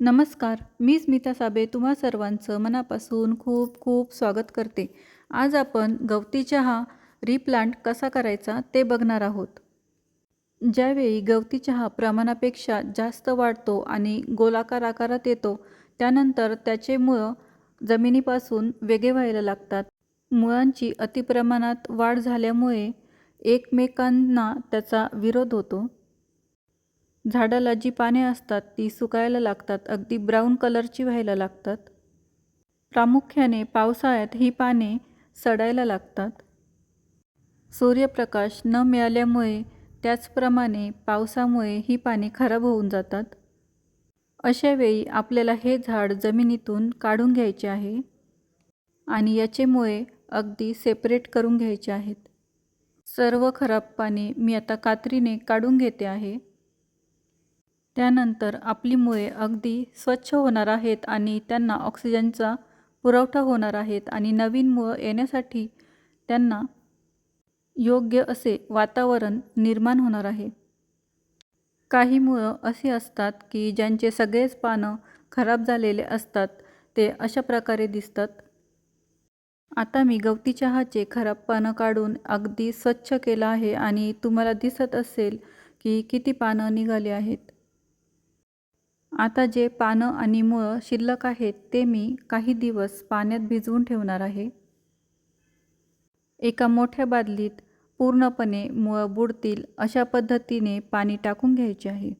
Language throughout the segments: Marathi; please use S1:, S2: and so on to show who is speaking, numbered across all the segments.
S1: नमस्कार मी स्मिता साबे तुम्हा सर्वांचं मनापासून खूप खूप स्वागत करते. आज आपण गवती चहा रिप्लांट कसा करायचा ते बघणार आहोत. ज्यावेळी गवती चहा प्रमाणापेक्षा जास्त वाढतो आणि गोलाकार आकारात येतो त्यानंतर त्याचे मुळं जमिनीपासून वेगळे व्हायला लागतात. मुळांची अतिप्रमाणात वाढ झाल्यामुळे एकमेकांना त्याचा विरोध होतो. झाडाला जी पाने असतात ती सुकायला लागतात अगदी ब्राऊन कलरची व्हायला लागतात. प्रामुख्याने पावसाळ्यात ही पाने सडायला लागतात. सूर्यप्रकाश न मिळाल्यामुळे त्याचप्रमाणे पावसामुळे ही पाने खराब होऊन जातात. अशावेळी आपल्याला हे झाड जमिनीतून काढून घ्यायचे आहे आणि याचे मुळे अगदी सेपरेट करून घ्यायचे आहेत. सर्व खराब पाने मी आता कात्रीने काढून घेते आहे. त्यानंतर आपली मुळे अगदी स्वच्छ होणार आहेत आणि त्यांना ऑक्सिजनचा पुरवठा होणार आहेत आणि नवीन मुळं येण्यासाठी त्यांना योग्य असे वातावरण निर्माण होणार आहे. काही मुळं अशी असतात की ज्यांचे सगळेच पानं खराब झालेले असतात ते अशा प्रकारे दिसतात. आता मी गवती चहाचे खराब पानं काढून अगदी स्वच्छ केलं आहे आणि तुम्हाला दिसत असेल की किती पानं निघाली आहेत. आता जे पानं आणि मुळं शिल्लक आहेत ते मी काही दिवस पाण्यात भिजवून ठेवणार आहे. एका मोठ्या बादलीत पूर्णपणे मुळं बुडतील अशा पद्धतीने पाणी टाकून घ्यायचे आहे.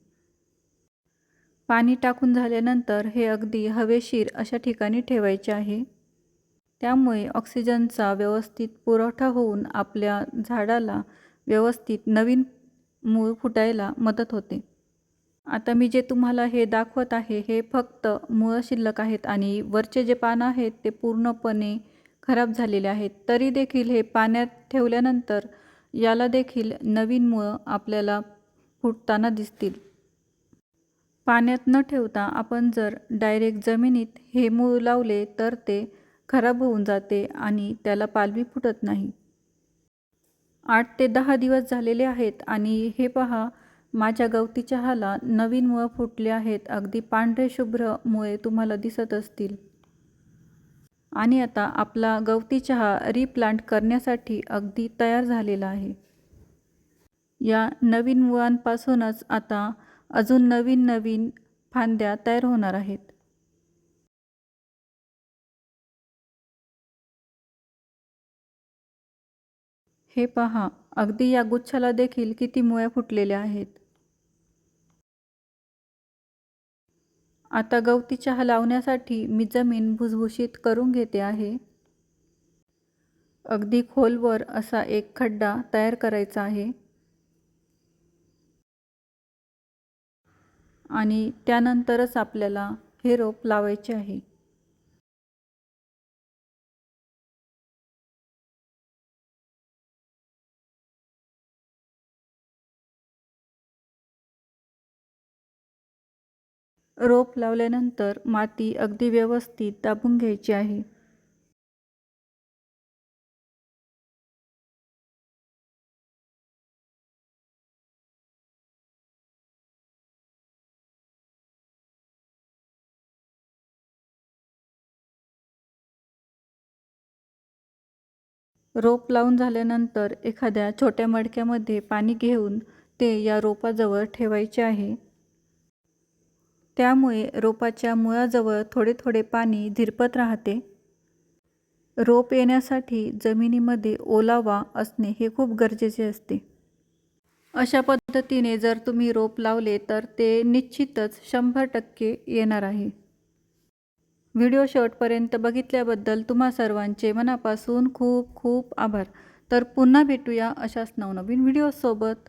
S1: पाणी टाकून झाल्यानंतर हे अगदी हवेशीर अशा ठिकाणी ठेवायचे आहे. त्यामुळे ऑक्सिजनचा व्यवस्थित पुरवठा होऊन आपल्या झाडाला व्यवस्थित नवीन मूळ फुटायला मदत होते. आता मी जे तुम्हाला हे दाखवत आहे हे फक्त मुळं शिल्लक आहेत आणि वरचे जे पानं आहेत ते पूर्णपणे खराब झालेले आहेत. तरी देखील हे पाण्यात ठेवल्यानंतर याला देखील नवीन मुळं आपल्याला फुटताना दिसतील. पाण्यात न ठेवता आपण जर डायरेक्ट जमिनीत हे मूळ लावले तर ते खराब होऊन जाते आणि त्याला पालवी फुटत नाही. आठ ते दहा दिवस झालेले आहेत आणि हे पहा माझ्या गवती चहाला नवीन मुळं फुटले आहेत. अगदी पांढरे शुभ्र मुळे तुम्हाला दिसत असतील. आणि आता आपला गवती चहा रिप्लांट करण्यासाठी अगदी तयार झालेला आहे. या नवीन मुळांपासूनच आता अजून नवीन नवीन फांद्या तयार होणार आहेत. हे पहा अगदी या गुच्छाला देखील किती मुळ्या फुटलेल्या आहेत? आता गवती चहा लावण्यासाठी मी जमीन भुसभुशीत करून घेते आहे. अगदी खोलवर असा एक खड्डा तयार करायचा आहे. आणि त्यानंतरच आपल्याला हे रोप लावायचे आहे. रोप लावल्यानंतर माती अगदी व्यवस्थित दाबून घ्यायची आहे. रोप लावून झाल्यानंतर एखाद्या छोट्या मडक्यामध्ये पाणी घेऊन ते या रोपाजवळ ठेवायचे आहे. त्यामुळे रोपाच्या मुळाजवळ थोडे थोडे पाणी झिरपत राहते. रोप येण्यासाठी जमिनीमध्ये ओलावा असणे हे खूप गरजेचे असते. अशा पद्धतीने जर तुम्ही रोप लावले तर ते निश्चितच शंभर टक्के येणार आहे. व्हिडिओ शेवटपर्यंत बघितल्याबद्दल तुम्हा सर्वांचे मनापासून खूप खूप आभार. तर पुन्हा भेटूया अशाच नवनवीन व्हिडिओसोबत.